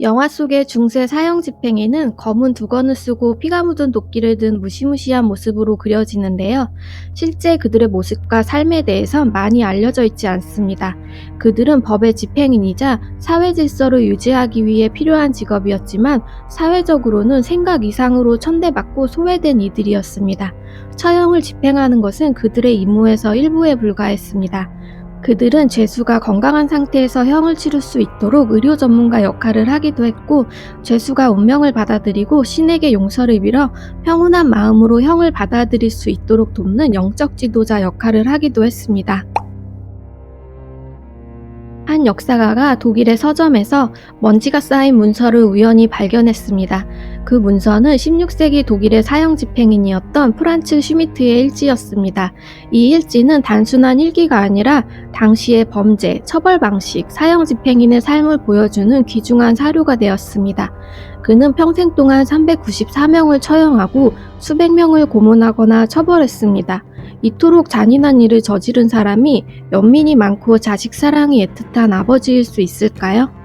영화 속의 중세 사형 집행이는 검은 두건을 쓰고 피가 묻은 도끼를 든 무시무시한 모습으로 그려지는데요. 실제 그들의 모습과 삶에 대해선 많이 알려져 있지 않습니다. 그들은 법의 집행인이자 사회 질서를 유지하기 위해 필요한 직업이었지만 사회적으로는 생각 이상으로 천대받고 소외된 이들이었습니다. 처형을 집행하는 것은 그들의 임무에서 일부에 불과했습니다. 그들은 죄수가 건강한 상태에서 형을 치를 수 있도록 의료 전문가 역할을 하기도 했고, 죄수가 운명을 받아들이고 신에게 용서를 빌어 평온한 마음으로 형을 받아들일 수 있도록 돕는 영적 지도자 역할을 하기도 했습니다. 한 역사가가 독일의 서점에서 먼지가 쌓인 문서를 우연히 발견했습니다. 그 문서는 16세기 독일의 사형 집행인이었던 프란츠 슈미트의 일지였습니다. 이 일지는 단순한 일기가 아니라 당시의 범죄, 처벌 방식, 사형 집행인의 삶을 보여주는 귀중한 사료가 되었습니다. 그는 평생 동안 394명을 처형하고 수백 명을 고문하거나 처벌했습니다. 이토록 잔인한 일을 저지른 사람이 연민이 많고 자식 사랑이 애틋한 아버지일 수 있을까요?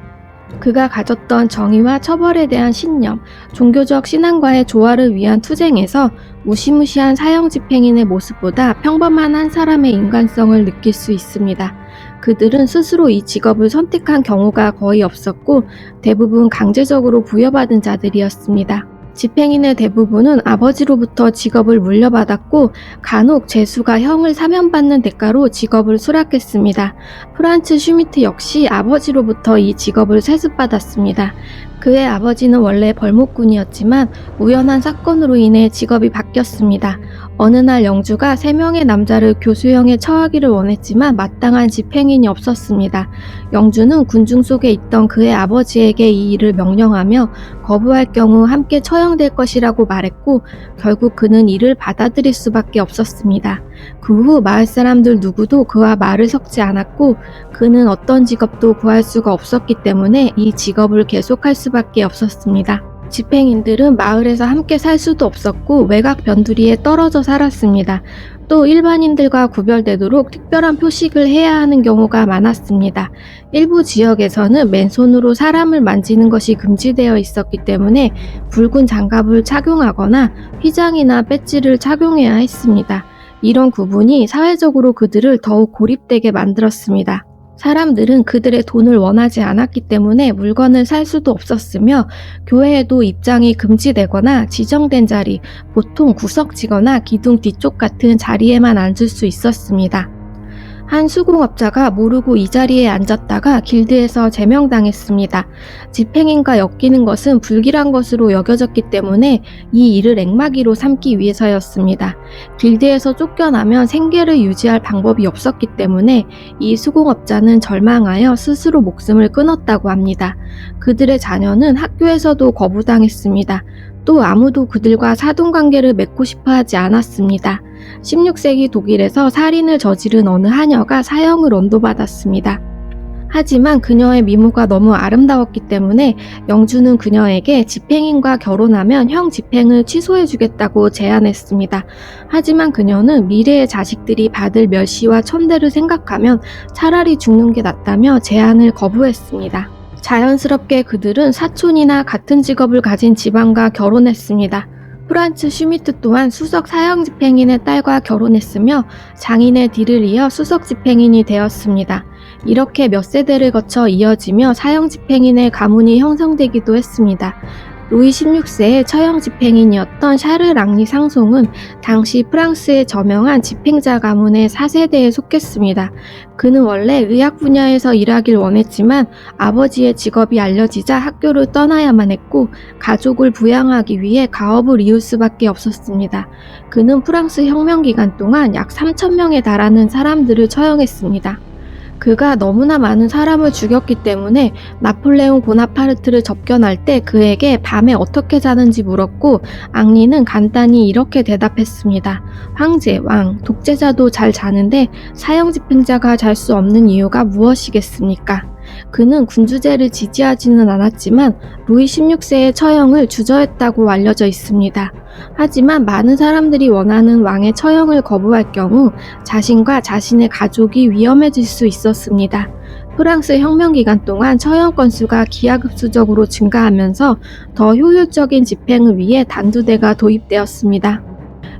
그가 가졌던 정의와 처벌에 대한 신념, 종교적 신앙과의 조화를 위한 투쟁에서 무시무시한 사형 집행인의 모습보다 평범한 한 사람의 인간성을 느낄 수 있습니다. 그들은 스스로 이 직업을 선택한 경우가 거의 없었고 대부분 강제적으로 부여받은 자들이었습니다. 집행인의 대부분은 아버지로부터 직업을 물려받았고 간혹 재수가 형을 사면받는 대가로 직업을 수락했습니다. 프란츠 슈미트 역시 아버지로부터 이 직업을 세습받았습니다. 그의 아버지는 원래 벌목꾼이었지만 우연한 사건으로 인해 직업이 바뀌었습니다. 어느 날 영주가 3명의 남자를 교수형에 처하기를 원했지만 마땅한 집행인이 없었습니다. 영주는 군중 속에 있던 그의 아버지에게 이 일을 명령하며 거부할 경우 함께 처형될 것이라고 말했고 결국 그는 이를 받아들일 수밖에 없었습니다. 그 후 마을 사람들 누구도 그와 말을 섞지 않았고 그는 어떤 직업도 구할 수가 없었기 때문에 이 직업을 계속할 수 밖에 없었습니다. 집행인들은 마을에서 함께 살 수도 없었고 외곽 변두리에 떨어져 살았습니다. 또 일반인들과 구별되도록 특별한 표식을 해야 하는 경우가 많았습니다. 일부 지역에서는 맨손으로 사람을 만지는 것이 금지되어 있었기 때문에 붉은 장갑을 착용하거나 휘장이나 배지를 착용해야 했습니다. 이런 구분이 사회적으로 그들을 더욱 고립되게 만들었습니다. 사람들은 그들의 돈을 원하지 않았기 때문에 물건을 살 수도 없었으며 교회에도 입장이 금지되거나 지정된 자리, 보통 구석지거나 기둥 뒤쪽 같은 자리에만 앉을 수 있었습니다. 한 수공업자가 모르고 이 자리에 앉았다가 길드에서 제명당했습니다. 집행인과 엮이는 것은 불길한 것으로 여겨졌기 때문에 이 일을 앵마기로 삼기 위해서였습니다. 길드에서 쫓겨나면 생계를 유지할 방법이 없었기 때문에 이 수공업자는 절망하여 스스로 목숨을 끊었다고 합니다. 그들의 자녀는 학교에서도 거부당했습니다. 또 아무도 그들과 사돈 관계를 맺고 싶어 하지 않았습니다. 16세기 독일에서 살인을 저지른 어느 하녀가 사형을 언도받았습니다. 하지만 그녀의 미모가 너무 아름다웠기 때문에 영주는 그녀에게 집행인과 결혼하면 형 집행을 취소해주겠다고 제안했습니다. 하지만 그녀는 미래의 자식들이 받을 멸시와 천대를 생각하면 차라리 죽는 게 낫다며 제안을 거부했습니다. 자연스럽게 그들은 사촌이나 같은 직업을 가진 집안과 결혼했습니다. 프란츠 슈미트 또한 수석 사형 집행인의 딸과 결혼했으며 장인의 뒤를 이어 수석 집행인이 되었습니다. 이렇게 몇 세대를 거쳐 이어지며 사형 집행인의 가문이 형성되기도 했습니다. 루이 16세의 처형 집행인이었던 샤르 랑리 상송은 당시 프랑스의 저명한 집행자 가문의 4세대에 속했습니다. 그는 원래 의학 분야에서 일하길 원했지만 아버지의 직업이 알려지자 학교를 떠나야만 했고 가족을 부양하기 위해 가업을 이을 수밖에 없었습니다. 그는 프랑스 혁명 기간 동안 약 3천명에 달하는 사람들을 처형했습니다. 그가 너무나 많은 사람을 죽였기 때문에 나폴레옹 보나파르트를 접견할 때 그에게 밤에 어떻게 자는지 물었고 앙리는 간단히 이렇게 대답했습니다. 황제, 왕, 독재자도 잘 자는데 사형 집행자가 잘 수 없는 이유가 무엇이겠습니까? 그는 군주제를 지지하지는 않았지만 루이 16세의 처형을 주저했다고 알려져 있습니다. 하지만 많은 사람들이 원하는 왕의 처형을 거부할 경우 자신과 자신의 가족이 위험해질 수 있었습니다. 프랑스 혁명 기간 동안 처형 건수가 기하급수적으로 증가하면서 더 효율적인 집행을 위해 단두대가 도입되었습니다.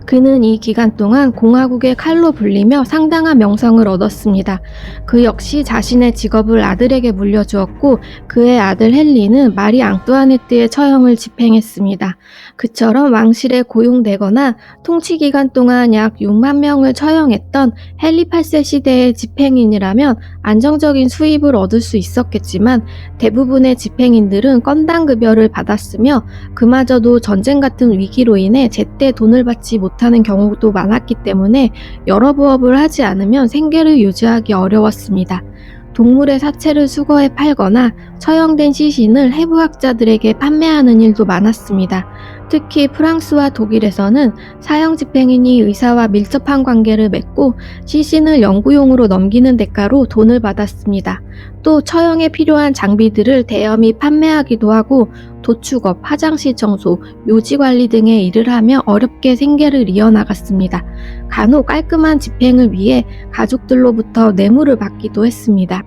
그는 이 기간 동안 공화국의 칼로 불리며 상당한 명성을 얻었습니다. 그 역시 자신의 직업을 아들에게 물려주었고 그의 아들 헨리는 마리 앙뚜아네트의 처형을 집행했습니다. 그처럼 왕실에 고용되거나 통치 기간 동안 약 6만 명을 처형했던 헨리 8세 시대의 집행인이라면 안정적인 수입을 얻을 수 있었겠지만 대부분의 집행인들은 건당 급여를 받았으며 그마저도 전쟁 같은 위기로 인해 제때 돈을 받지 못 하는 경우도 많았기 때문에 여러 부업을 하지 않으면 생계를 유지하기 어려웠습니다. 동물의 사체를 수거해 팔거나 처형된 시신을 해부학자들에게 판매하는 일도 많았습니다. 특히 프랑스와 독일에서는 사형 집행인이 의사와 밀접한 관계를 맺고 시신을 연구용으로 넘기는 대가로 돈을 받았습니다. 또 처형에 필요한 장비들을 대여미 판매하기도 하고 도축업, 화장실 청소, 묘지 관리 등의 일을 하며 어렵게 생계를 이어나갔습니다. 간혹 깔끔한 집행을 위해 가족들로부터 뇌물을 받기도 했습니다.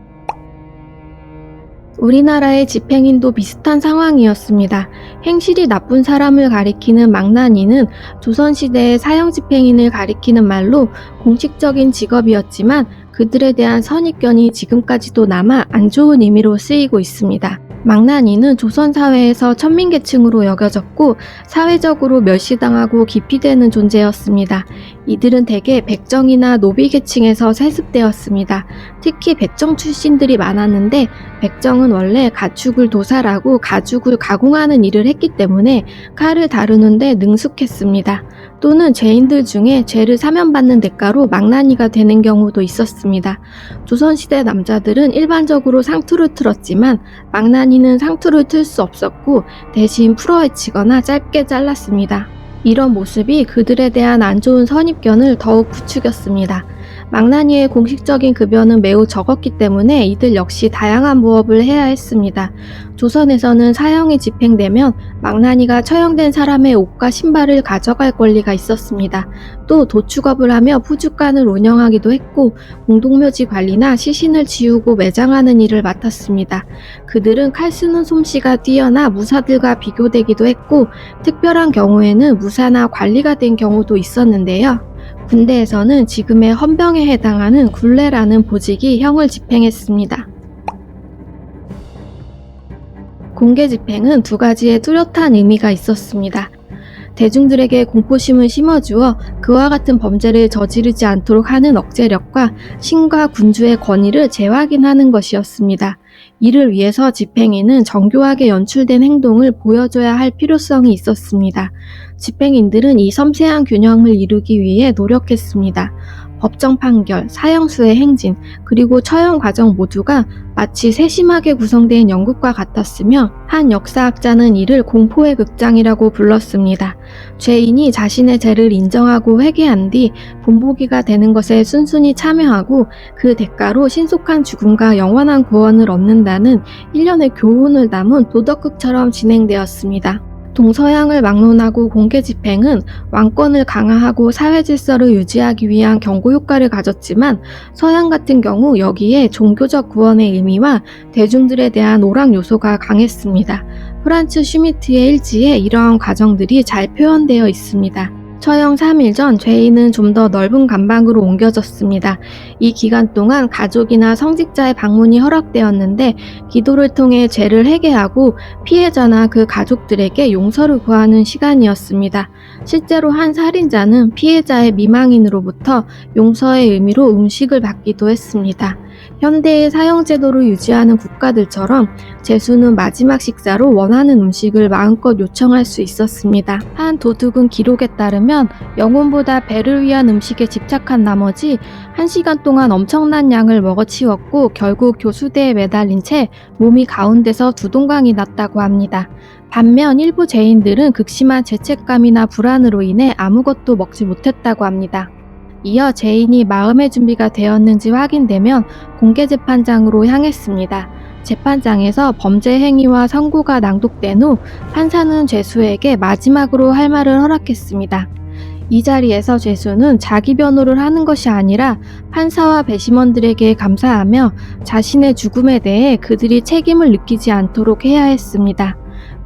우리나라의 집행인도 비슷한 상황이었습니다. 행실이 나쁜 사람을 가리키는 망나니는 조선시대의 사형 집행인을 가리키는 말로 공식적인 직업이었지만 그들에 대한 선입견이 지금까지도 남아 안 좋은 의미로 쓰이고 있습니다. 망나니는 조선 사회에서 천민계층으로 여겨졌고 사회적으로 멸시당하고 기피되는 존재였습니다. 이들은 대개 백정이나 노비계층에서 세습되었습니다. 특히 백정 출신들이 많았는데 백정은 원래 가축을 도살하고 가죽을 가공하는 일을 했기 때문에 칼을 다루는데 능숙했습니다. 또는 죄인들 중에 죄를 사면받는 대가로 망나니가 되는 경우도 있었습니다. 조선시대 남자들은 일반적으로 상투를 틀었지만 망나니는 상투를 틀 수 없었고 대신 풀어헤치거나 짧게 잘랐습니다. 이런 모습이 그들에 대한 안 좋은 선입견을 더욱 부추겼습니다. 망나니의 공식적인 급여는 매우 적었기 때문에 이들 역시 다양한 부업을 해야 했습니다. 조선에서는 사형이 집행되면 망나니가 처형된 사람의 옷과 신발을 가져갈 권리가 있었습니다. 또 도축업을 하며 푸주간을 운영하기도 했고 공동묘지 관리나 시신을 지우고 매장하는 일을 맡았습니다. 그들은 칼 쓰는 솜씨가 뛰어나 무사들과 비교되기도 했고 특별한 경우에는 무사나 관리가 된 경우도 있었는데요. 군대에서는 지금의 헌병에 해당하는 굴레라는 보직이 형을 집행했습니다. 공개 집행은 두 가지의 뚜렷한 의미가 있었습니다. 대중들에게 공포심을 심어주어 그와 같은 범죄를 저지르지 않도록 하는 억제력과 신과 군주의 권위를 재확인하는 것이었습니다. 이를 위해서 집행인은 정교하게 연출된 행동을 보여줘야 할 필요성이 있었습니다. 집행인들은 이 섬세한 균형을 이루기 위해 노력했습니다. 법정 판결, 사형수의 행진, 그리고 처형 과정 모두가 마치 세심하게 구성된 연극과 같았으며 한 역사학자는 이를 공포의 극장이라고 불렀습니다. 죄인이 자신의 죄를 인정하고 회개한 뒤 본보기가 되는 것에 순순히 참여하고 그 대가로 신속한 죽음과 영원한 구원을 얻는다는 일련의 교훈을 담은 도덕극처럼 진행되었습니다. 동서양을 막론하고 공개 집행은 왕권을 강화하고 사회 질서를 유지하기 위한 경고 효과를 가졌지만 서양 같은 경우 여기에 종교적 구원의 의미와 대중들에 대한 오락 요소가 강했습니다. 프란츠 슈미트의 일지에 이러한 과정들이 잘 표현되어 있습니다. 처형 3일 전 죄인은 좀 더 넓은 감방으로 옮겨졌습니다. 이 기간 동안 가족이나 성직자의 방문이 허락되었는데 기도를 통해 죄를 회개하고 피해자나 그 가족들에게 용서를 구하는 시간이었습니다. 실제로 한 살인자는 피해자의 미망인으로부터 용서의 의미로 음식을 받기도 했습니다. 현대의 사형제도를 유지하는 국가들처럼 재수는 마지막 식사로 원하는 음식을 마음껏 요청할 수 있었습니다. 한 도둑은 기록에 따르면 영혼보다 배를 위한 음식에 집착한 나머지 한 시간 동안 엄청난 양을 먹어치웠고 결국 교수대에 매달린 채 몸이 가운데서 두동강이 났다고 합니다. 반면 일부 죄인들은 극심한 죄책감이나 불안으로 인해 아무것도 먹지 못했다고 합니다. 이어 죄인이 마음의 준비가 되었는지 확인되면 공개재판장으로 향했습니다. 재판장에서 범죄 행위와 선고가 낭독된 후 판사는 죄수에게 마지막으로 할 말을 허락했습니다. 이 자리에서 죄수는 자기 변호를 하는 것이 아니라 판사와 배심원들에게 감사하며 자신의 죽음에 대해 그들이 책임을 느끼지 않도록 해야 했습니다.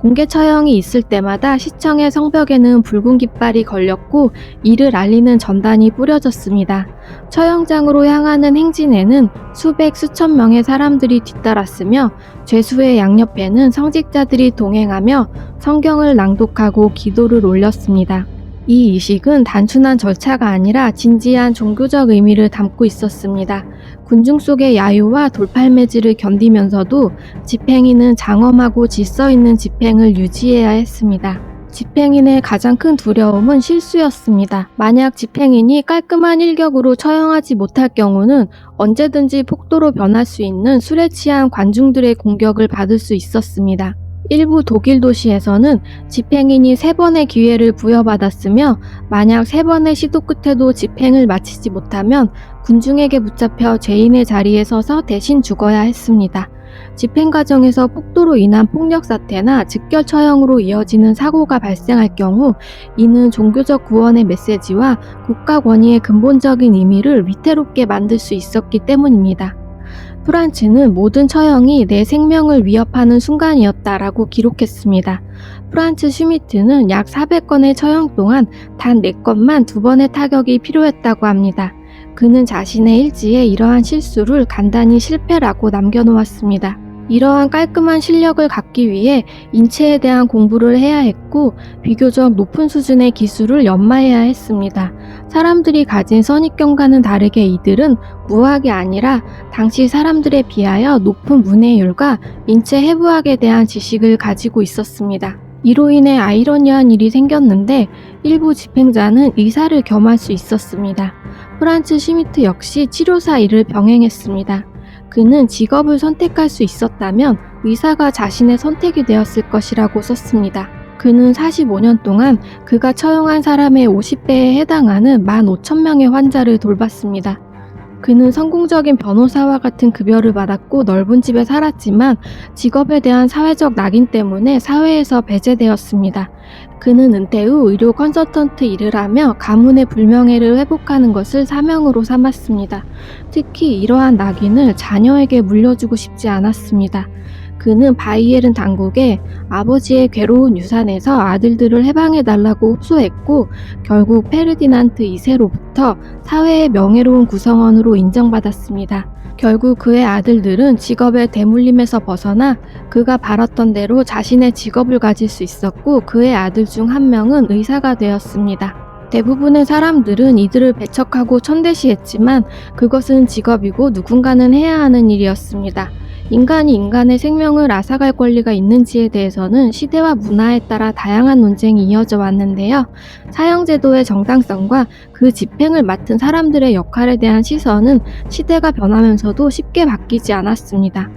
공개 처형이 있을 때마다 시청의 성벽에는 붉은 깃발이 걸렸고 이를 알리는 전단이 뿌려졌습니다. 처형장으로 향하는 행진에는 수백 수천 명의 사람들이 뒤따랐으며 죄수의 양옆에는 성직자들이 동행하며 성경을 낭독하고 기도를 올렸습니다. 이 이식은 단순한 절차가 아니라 진지한 종교적 의미를 담고 있었습니다. 군중 속의 야유와 돌팔매질을 견디면서도 집행인은 장엄하고 질서 있는 집행을 유지해야 했습니다. 집행인의 가장 큰 두려움은 실수였습니다. 만약 집행인이 깔끔한 일격으로 처형하지 못할 경우는 언제든지 폭도로 변할 수 있는 술에 취한 관중들의 공격을 받을 수 있었습니다. 일부 독일 도시에서는 집행인이 세 번의 기회를 부여받았으며 만약 세 번의 시도 끝에도 집행을 마치지 못하면 군중에게 붙잡혀 죄인의 자리에 서서 대신 죽어야 했습니다. 집행 과정에서 폭도로 인한 폭력 사태나 즉결 처형으로 이어지는 사고가 발생할 경우 이는 종교적 구원의 메시지와 국가 권위의 근본적인 의미를 위태롭게 만들 수 있었기 때문입니다. 프란츠는 모든 처형이 내 생명을 위협하는 순간이었다라고 기록했습니다. 프란츠 슈미트는 약 400건의 처형 동안 단 4건만 두 번의 타격이 필요했다고 합니다. 그는 자신의 일지에 이러한 실수를 간단히 실패라고 남겨놓았습니다. 이러한 깔끔한 실력을 갖기 위해 인체에 대한 공부를 해야 했고 비교적 높은 수준의 기술을 연마해야 했습니다. 사람들이 가진 선입견과는 다르게 이들은 무학이 아니라 당시 사람들에 비하여 높은 문해율과 인체 해부학에 대한 지식을 가지고 있었습니다. 이로 인해 아이러니한 일이 생겼는데 일부 집행자는 의사를 겸할 수 있었습니다. 프란츠 시미트 역시 치료사 일을 병행했습니다. 그는 직업을 선택할 수 있었다면 의사가 자신의 선택이 되었을 것이라고 썼습니다. 그는 45년 동안 그가 처형한 사람의 50배에 해당하는 15,000명의 환자를 돌봤습니다. 그는 성공적인 변호사와 같은 급여를 받았고 넓은 집에 살았지만 직업에 대한 사회적 낙인 때문에 사회에서 배제되었습니다. 그는 은퇴 후 의료 컨설턴트 일을 하며 가문의 불명예를 회복하는 것을 사명으로 삼았습니다. 특히 이러한 낙인을 자녀에게 물려주고 싶지 않았습니다. 그는 바이에른 당국에 아버지의 괴로운 유산에서 아들들을 해방해 달라고 호소했고 결국 페르디난트 2세로부터 사회의 명예로운 구성원으로 인정받았습니다. 결국 그의 아들들은 직업의 대물림에서 벗어나 그가 바랐던 대로 자신의 직업을 가질 수 있었고 그의 아들 중 한 명은 의사가 되었습니다. 대부분의 사람들은 이들을 배척하고 천대시했지만 그것은 직업이고 누군가는 해야 하는 일이었습니다. 인간이 인간의 생명을 앗아갈 권리가 있는지에 대해서는 시대와 문화에 따라 다양한 논쟁이 이어져 왔는데요. 사형제도의 정당성과 그 집행을 맡은 사람들의 역할에 대한 시선은 시대가 변하면서도 쉽게 바뀌지 않았습니다.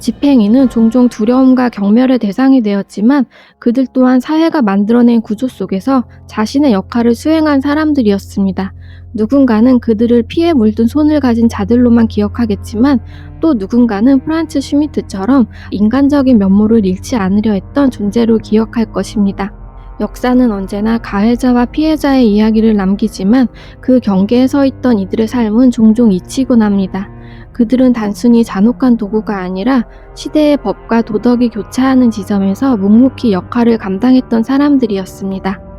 집행인은 종종 두려움과 경멸의 대상이 되었지만 그들 또한 사회가 만들어낸 구조 속에서 자신의 역할을 수행한 사람들이었습니다. 누군가는 그들을 피해 물든 손을 가진 자들로만 기억하겠지만 또 누군가는 프란츠 슈미트처럼 인간적인 면모를 잃지 않으려 했던 존재로 기억할 것입니다. 역사는 언제나 가해자와 피해자의 이야기를 남기지만 그 경계에 서 있던 이들의 삶은 종종 잊히곤 합니다. 그들은 단순히 잔혹한 도구가 아니라 시대의 법과 도덕이 교차하는 지점에서 묵묵히 역할을 감당했던 사람들이었습니다.